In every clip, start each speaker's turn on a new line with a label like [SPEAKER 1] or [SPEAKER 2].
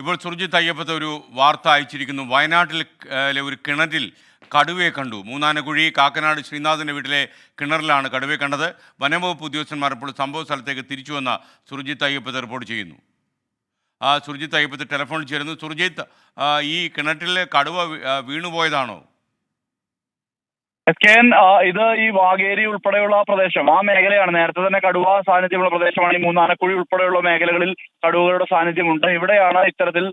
[SPEAKER 1] ഇപ്പോൾ സുർജിത്ത് അയ്യപ്പത്തെ ഒരു വാർത്ത അയച്ചിരിക്കുന്നു. വയനാട്ടിൽ ഏഹ്, ഒരു കിണറ്റിൽ കടുവയെ കണ്ടു. മൂന്നാനക്കുഴി കാക്കനാട് ശ്രീനാഥിന്റെ വീട്ടിലെ കിണറിലാണ് കടുവയെ കണ്ടത്. വനംവകുപ്പ് ഉദ്യോഗസ്ഥന്മാർ ഇപ്പോൾ സംഭവ സ്ഥലത്തേക്ക് തിരിച്ചുവന്ന സുർജിത്ത് അയ്യപ്പത്തെ റിപ്പോർട്ട് ചെയ്യുന്നു. ആ സുർജിത്ത് അയ്യപ്പത്തെ ടെലിഫോണിൽ ചേരുന്നു. സുർജിത്ത് ഈ കിണറ്റിൽ കടുവ വീണുപോയതാണോ?
[SPEAKER 2] എസ് കെ എൻ ഇത് ഈ വാഗേരി ഉൾപ്പെടെയുള്ള പ്രദേശം ആ മേഖലയാണ്. നേരത്തെ തന്നെ കടുവ സാന്നിധ്യമുള്ള പ്രദേശമാണ്. ഈ മൂന്നാനക്കുഴി ഉൾപ്പെടെയുള്ള മേഖലകളിൽ കടുവകളുടെ സാന്നിധ്യമുണ്ട്. ഇവിടെയാണ് ഇത്തരത്തിൽ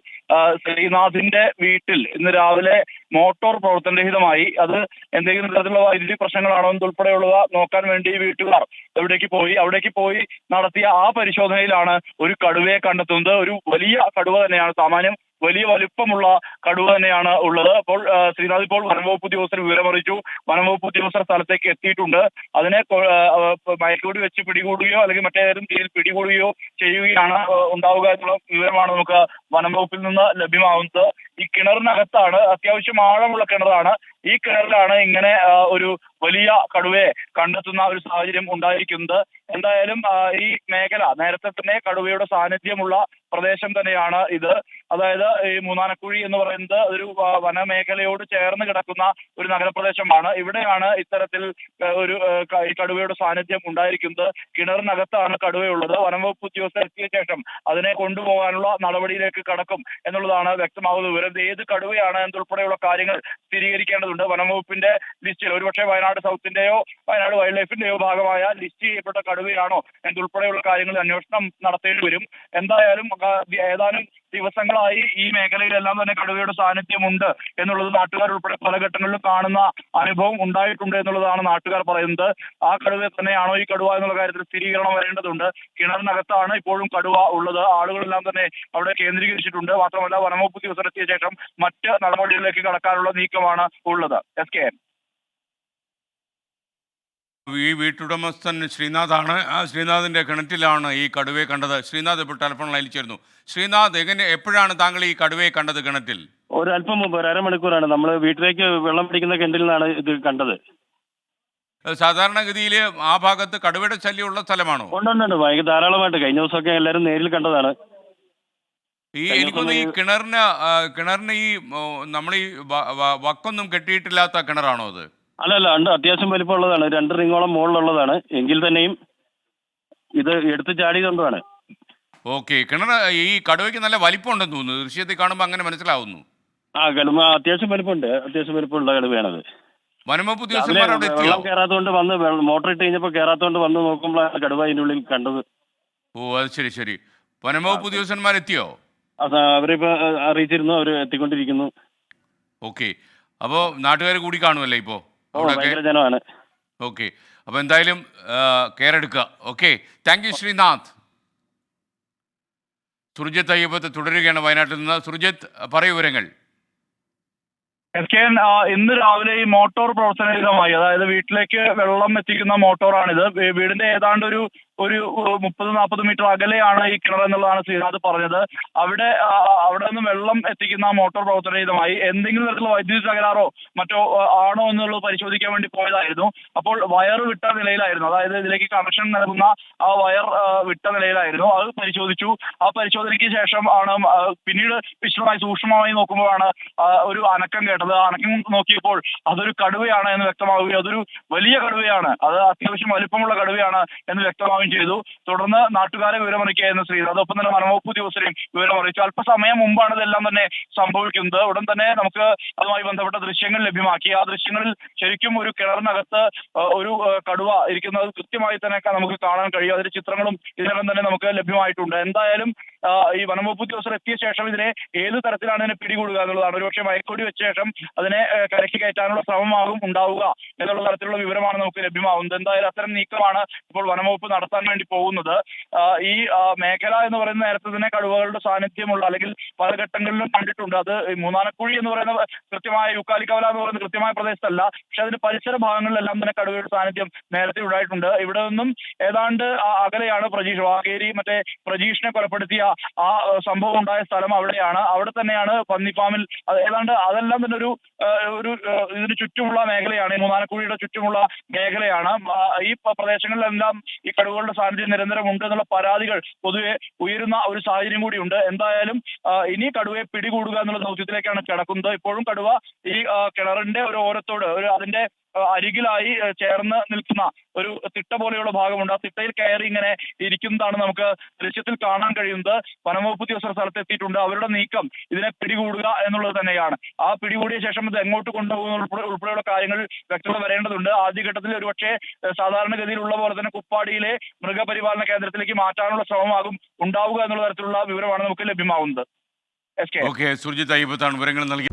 [SPEAKER 2] ശ്രീനാഥിന്റെ വീട്ടിൽ ഇന്ന് രാവിലെ മോട്ടോർ പ്രവർത്തനരഹിതമായി അത് എന്തെങ്കിലും തരത്തിലുള്ള വൈദ്യുതി പ്രശ്നങ്ങളാണോ എന്നുൾപ്പെടെയുള്ളവ നോക്കാൻ വേണ്ടി വീട്ടുകാർ എവിടേക്ക് പോയി അവിടേക്ക് പോയി നടത്തിയ ആ പരിശോധനയിലാണ് ഒരു കടുവയെ കണ്ടെത്തുന്നത്. ഒരു വലിയ കടുവ തന്നെയാണ്. സാമാന്യം വലിയ വലുപ്പമുള്ള കടുവ തന്നെയാണ് ഉള്ളത്. അപ്പോൾ ശ്രീനാഥ് ഇപ്പോൾ വനംവകുപ്പ് ഉദ്യോഗസ്ഥർ വിവരമറിയിച്ചു. വനംവകുപ്പ് ഉദ്യോഗസ്ഥർ സ്ഥലത്തേക്ക് എത്തിയിട്ടുണ്ട്. അതിനെ മയക്കോടി വെച്ച് പിടികൂടുകയോ അല്ലെങ്കിൽ മറ്റേതെങ്കിലും രീതിയിൽ പിടികൂടുകയോ ചെയ്യുകയാണ് ഉണ്ടാവുക എന്നുള്ള വിവരമാണ് നമുക്ക് വനംവകുപ്പിൽ നിന്ന് ലഭ്യമാവുന്നത് ഈ കിണറിനകത്താണ് അത്യാവശ്യം ആഴമുള്ള കിണറാണ്. ഈ കിണറിലാണ് ഇങ്ങനെ ഒരു വലിയ കടുവയെ കണ്ടെത്തുന്ന ഒരു സാഹചര്യം ഉണ്ടായിരിക്കുന്നത്. എന്തായാലും ഈ മേഖല നേരത്തെ തന്നെ കടുവയുടെ സാന്നിധ്യമുള്ള പ്രദേശം തന്നെയാണ് ഇത്. അതായത് ഈ മൂന്നാനക്കുഴി എന്ന് പറയുന്നത് ഒരു വനമേഖലയോട് ചേർന്ന് കിടക്കുന്ന ഒരു നഗരപ്രദേശമാണ്. ഇവിടെയാണ് ഇത്തരത്തിൽ ഒരു കടുവയുടെ സാന്നിധ്യം ഉണ്ടായിരിക്കുന്നത്. കിണറിനകത്താണ് കടുവയുള്ളത്. വനംവകുപ്പ് ഉദ്യോഗസ്ഥർ എത്തിയ ശേഷം അതിനെ കൊണ്ടുപോകാനുള്ള നടപടിയിലേക്ക് കടക്കും എന്നുള്ളതാണ് വ്യക്തമാകുന്ന വിവരം. ഇത് ഏത് കടുവയാണ് എന്നുൾപ്പെടെയുള്ള കാര്യങ്ങൾ സ്ഥിരീകരിക്കേണ്ടതുണ്ട്. വനംവകുപ്പിന്റെ ലിസ്റ്റിൽ ഒരുപക്ഷെ വയനാട് സൗത്തിന്റെയോ വയനാട് വൈൽഡ് ലൈഫിന്റെയോ ഭാഗമായ ലിസ്റ്റ് ചെയ്യപ്പെട്ട കടുവയാണോ എന്നുൾപ്പെടെയുള്ള കാര്യങ്ങൾ അന്വേഷണം നടത്തേണ്ടി വരും. എന്തായാലും ഏതാനും ദിവസങ്ങളായി ഈ മേഖലയിലെല്ലാം തന്നെ കടുവയുടെ സാന്നിധ്യമുണ്ട് എന്നുള്ളത് നാട്ടുകാർ ഉൾപ്പെടെ പല ഘട്ടങ്ങളിലും കാണുന്ന അനുഭവം ഉണ്ടായിട്ടുണ്ട് എന്നുള്ളതാണ് നാട്ടുകാർ പറയുന്നത്. ആ കടുവ തന്നെയാണോ ഈ കടുവ എന്നുള്ള കാര്യത്തിൽ സ്ഥിരീകരണം വരേണ്ടതുണ്ട്. കിണറിനകത്താണ് ഇപ്പോഴും കടുവ ഉള്ളത്. ആളുകളെല്ലാം തന്നെ അവിടെ കേന്ദ്രീകരിച്ചിട്ടുണ്ട്. മാത്രമല്ല വനംവകുപ്പ് ദിവസം എത്തിയ ശേഷം മറ്റ് നടപടികളിലേക്ക് കടക്കാനുള്ള നീക്കമാണ് ഉള്ളത്. എസ് കെ
[SPEAKER 1] ഈ വീട്ടുടമസ്ഥൻ ശ്രീനാഥാണ്. ആ ശ്രീനാഥിന്റെ കിണറ്റിലാണ് ഈ കടുവയെ കണ്ടത്. ശ്രീനാഥ് ഇപ്പോൾ ടെലിഫോൺ ലൈനിൽ ചേർന്നു ശ്രീനാഥ് എങ്ങനെ എപ്പോഴാണ് താങ്കൾ ഈ കടുവയെ കണ്ടത് കിണറ്റിൽ?
[SPEAKER 3] അല്പം മുമ്പ് ഒരു അരമണിക്കൂറാണ്. നമ്മൾ വീട്ടിലേക്ക് വെള്ളം പിടിക്കുന്ന കിണറ്റിൽ നിന്നാണ് ഇത് കണ്ടത്.
[SPEAKER 1] സാധാരണഗതിയിൽ ആ ഭാഗത്ത് കടുവയുടെ ശല്യമുള്ള സ്ഥലമാണോ?
[SPEAKER 3] ഉണ്ടുണ്ട് ഉണ്ട് ഉണ്ട്. ഭയങ്കര ധാരാളമായിട്ട്. കഴിഞ്ഞ ദിവസമൊക്കെ എല്ലാവരും നേരിൽ കണ്ടതാണ്.
[SPEAKER 1] ഈ എനിക്കൊന്ന് ഈ കിണറിന് കിണറിന് ഈ നമ്മൾ ഈ വക്കൊന്നും കെട്ടിയിട്ടില്ലാത്ത കിണറാണോ അത്?
[SPEAKER 3] അല്ല അല്ല ഉണ്ട്. അത്യാവശ്യം വലിപ്പമുള്ളതാണ്. രണ്ട് റിങ്ങോളം മുകളിലുള്ളതാണ്. എങ്കിൽ തന്നെയും ഇത് എടുത്ത് കൊണ്ടതാണ്.
[SPEAKER 1] ഓക്കെ. കിണർ ഈ കടുവയ്ക്ക് നല്ല വലിപ്പമുണ്ടെന്ന് തോന്നുന്നു. ദൃശ്യത്തിൽ കാണുമ്പോൾ അങ്ങനെ മനസ്സിലാവുന്നു.
[SPEAKER 3] ആ കടുമ അത്യാവശ്യം വലിപ്പമുണ്ട്. അത്യാവശ്യം വലിപ്പമുള്ള കടുവയാണത്
[SPEAKER 1] വനംവകുപ്പ് ഉദ്യോഗസ്ഥന്മാർ അവിടെ എത്തിയോ?
[SPEAKER 3] വെള്ളം കയറാത്തതുകൊണ്ട് വന്ന് വെള്ളം- മോട്ടർ ഇട്ട് കഴിഞ്ഞപ്പോൾ കയറാത്തോണ്ട് വന്ന് നോക്കുമ്പോഴാണ് കടുവ അതിന്റെ ഉള്ളിൽ കണ്ടത്.
[SPEAKER 1] ഓ അത് ശരി ശരി. വനംവകുപ്പ് ഉദ്യോഗസ്ഥന്മാർ എത്തിയോ?
[SPEAKER 3] അത് അവരിപ്പോൾ അറിയിച്ചിരുന്നു. അവർ എത്തിക്കൊണ്ടിരിക്കുന്നു.
[SPEAKER 1] ഓക്കെ. അപ്പോൾ നാട്ടുകാർ കൂടി കാണുമല്ലേ ഇപ്പോൾ
[SPEAKER 3] ഭയങ്കര ജനമാണ്.
[SPEAKER 1] ഓക്കെ. അപ്പോൾ എന്തായാലും കെയർ എടുക്കുക. Okay. Thank you Sreenath. Surjith Ayyappath തുടരുകയാണ് വയനാട്ടിൽ നിന്ന്. സുർജിത്ത് പറയൂ വിവരങ്ങൾ.
[SPEAKER 2] എസ് കെ ഇന്ന് രാവിലെ ഈ മോട്ടോർ പ്രവർത്തനരഹിതമായി അതായത് വീട്ടിലേക്ക് വെള്ളം എത്തിക്കുന്ന മോട്ടോറാണിത്. വീടിന്റെ ഏതാണ്ട് ഒരു ഒരു മുപ്പത് നാൽപ്പത് മീറ്റർ അകലെയാണ് ഈ കിണർ എന്നുള്ളതാണ് ശ്രീനാഥ് പറഞ്ഞത്. അവിടെ അവിടെ നിന്ന് വെള്ളം എത്തിക്കുന്ന മോട്ടോർ പ്രവർത്തനരഹിതമായി എന്തെങ്കിലും തരത്തിലുള്ള വൈദ്യുതി തകരാറോ മറ്റോ ആണോ എന്നുള്ളത് പരിശോധിക്കാൻ വേണ്ടി പോയതായിരുന്നു. അപ്പോൾ വയർ വിട്ട നിലയിലായിരുന്നു. അതായത് ഇതിലേക്ക് കണക്ഷൻ നൽകുന്ന ആ വയർ വിട്ട നിലയിലായിരുന്നു. അത് പരിശോധിച്ചു. ആ പരിശോധനയ്ക്ക് ശേഷം ആണ് പിന്നീട് വിശദമായി സൂക്ഷ്മമായി നോക്കുമ്പോഴാണ് ഒരു അനക്കം കേട്ടത്. അനക്കം നോക്കിയപ്പോൾ അതൊരു കടുവയാണ് എന്ന് വ്യക്തമാവുകയും അതൊരു വലിയ കടുവയാണ്. അത് അത്യാവശ്യം വലിപ്പമുള്ള കടുവയാണ് എന്ന് വ്യക്തമാവുകയും ചെയ്തു. തുടർന്ന് നാട്ടുകാരെ വിവരമറിയിക്കുകയായിരുന്നു ശ്രീധർ. ഒപ്പം തന്നെ വനംവകുപ്പ് ഉദ്യോഗസ്ഥരെയും വിവരമറിയിച്ചു. അല്പസമയം മുമ്പാണ് ഇതെല്ലാം തന്നെ സംഭവിക്കുന്നത്. ഉടൻ തന്നെ നമുക്ക് അതുമായി ബന്ധപ്പെട്ട ദൃശ്യങ്ങൾ ലഭ്യമാക്കി. ആ ദൃശ്യങ്ങളിൽ ശരിക്കും ഒരു കിണറിനകത്ത് ഒരു കടുവ ഇരിക്കുന്നത് കൃത്യമായി തന്നെ നമുക്ക് കാണാൻ കഴിയും. അതിന്റെ ചിത്രങ്ങളും ഇതിനകം തന്നെ നമുക്ക് ലഭ്യമായിട്ടുണ്ട്. എന്തായാലും ഈ വനംവകുപ്പ് ഉദ്യോഗസ്ഥർ എത്തിയ ശേഷം ഇതിനെ ഏത് തരത്തിലാണ് ഇതിനെ പിടികൂടുക എന്നുള്ളതാണ്. ഒരുപക്ഷെ മയക്കൊടി വെച്ച ശേഷം അതിനെ കരക്കി കയറ്റാനുള്ള ശ്രമമാകും ഉണ്ടാവുക എന്നുള്ള തരത്തിലുള്ള വിവരമാണ് നമുക്ക് ലഭ്യമാവുന്നത് എന്തായാലും അത്തരം നീക്കമാണ് ഇപ്പോൾ വനംവകുപ്പ് നടത്താൻ വേണ്ടി പോകുന്നത്. ഈ മേഖല എന്ന് പറയുന്ന നേരത്തെ തന്നെ കടുവകളുടെ സാന്നിധ്യമുള്ള അല്ലെങ്കിൽ പല ഘട്ടങ്ങളിലും കണ്ടിട്ടുണ്ട്. അത് മൂന്നാനക്കുഴി എന്ന് പറയുന്ന കൃത്യമായ യുക്കാലിക്കവല എന്ന് പറയുന്ന കൃത്യമായ പ്രദേശത്തല്ല. പക്ഷെ അതിന്റെ പരിസര ഭാഗങ്ങളിലെല്ലാം തന്നെ കടുവയുടെ സാന്നിധ്യം നേരത്തെ ഉണ്ടായിട്ടുണ്ട്. ഇവിടെ നിന്നും ഏതാണ്ട് അകലെയാണ് പ്രജീഷ്. വാഗേരി മറ്റേ പ്രജീഷിനെ കൊലപ്പെടുത്തിയ ആ സംഭവം ഉണ്ടായ സ്ഥലം അവിടെയാണ്. അവിടെ തന്നെയാണ് പന്നി ഫാമിൽ ഏതാണ്ട് അതെല്ലാം തന്നെ ഒരു ഒരു ഇതിന് ചുറ്റുമുള്ള മേഖലയാണ്. മൂന്നാനക്കുഴിയുടെ ചുറ്റുമുള്ള മേഖലയാണ്. ഈ പ്രദേശങ്ങളിലെല്ലാം ഈ കടുവകളുടെ കടുവകളുടെ സാന്നിധ്യം നിരന്തരം ഉണ്ട് എന്നുള്ള പരാതികൾ പൊതുവെ ഉയരുന്ന ഒരു സാഹചര്യം കൂടിയുണ്ട് എന്തായാലും ഇനി കടുവയെ പിടികൂടുക എന്നുള്ള ദൗത്യത്തിലേക്കാണ് കിടക്കുന്നത്. ഇപ്പോഴും കടുവ ഈ കിണറിന്റെ ഒരു ഓരത്തോട് ഒരു അതിന്റെ അരികിലായി ചേർന്ന് നിൽക്കുന്ന ഒരു തിട്ട പോലെയുള്ള ഭാഗമുണ്ട്. ആ തിട്ടയിൽ കയറി ഇങ്ങനെ ഇരിക്കുന്നതാണ് നമുക്ക് ദൃശ്യത്തിൽ കാണാൻ കഴിയുന്നത്. വനംവകുപ്പ് ഉദ്യോഗസ്ഥർ സ്ഥലത്തെത്തിയിട്ടുണ്ട്. അവരുടെ നീക്കം ഇതിനെ പിടികൂടുക എന്നുള്ളത് തന്നെയാണ്. ആ പിടികൂടിയ ശേഷം ഇത് എങ്ങോട്ട് കൊണ്ടുപോകുന്ന ഉൾപ്പെടെ ഉൾപ്പെടെയുള്ള കാര്യങ്ങൾ വ്യക്തത വരേണ്ടതുണ്ട്. ആദ്യഘട്ടത്തിൽ ഒരുപക്ഷെ സാധാരണഗതിയിലുള്ള പോലെ തന്നെ കുപ്പാടിയിലെ മൃഗപരിപാലന കേന്ദ്രത്തിലേക്ക് മാറ്റാനുള്ള ശ്രമമാകും ഉണ്ടാവുക എന്നുള്ള തരത്തിലുള്ള വിവരമാണ് നമുക്ക് ലഭ്യമാകുന്നത്.
[SPEAKER 1] ഓക്കെ സുർജിത് അയ്യപ്പത്താണ് വിവരങ്ങൾ നൽകി.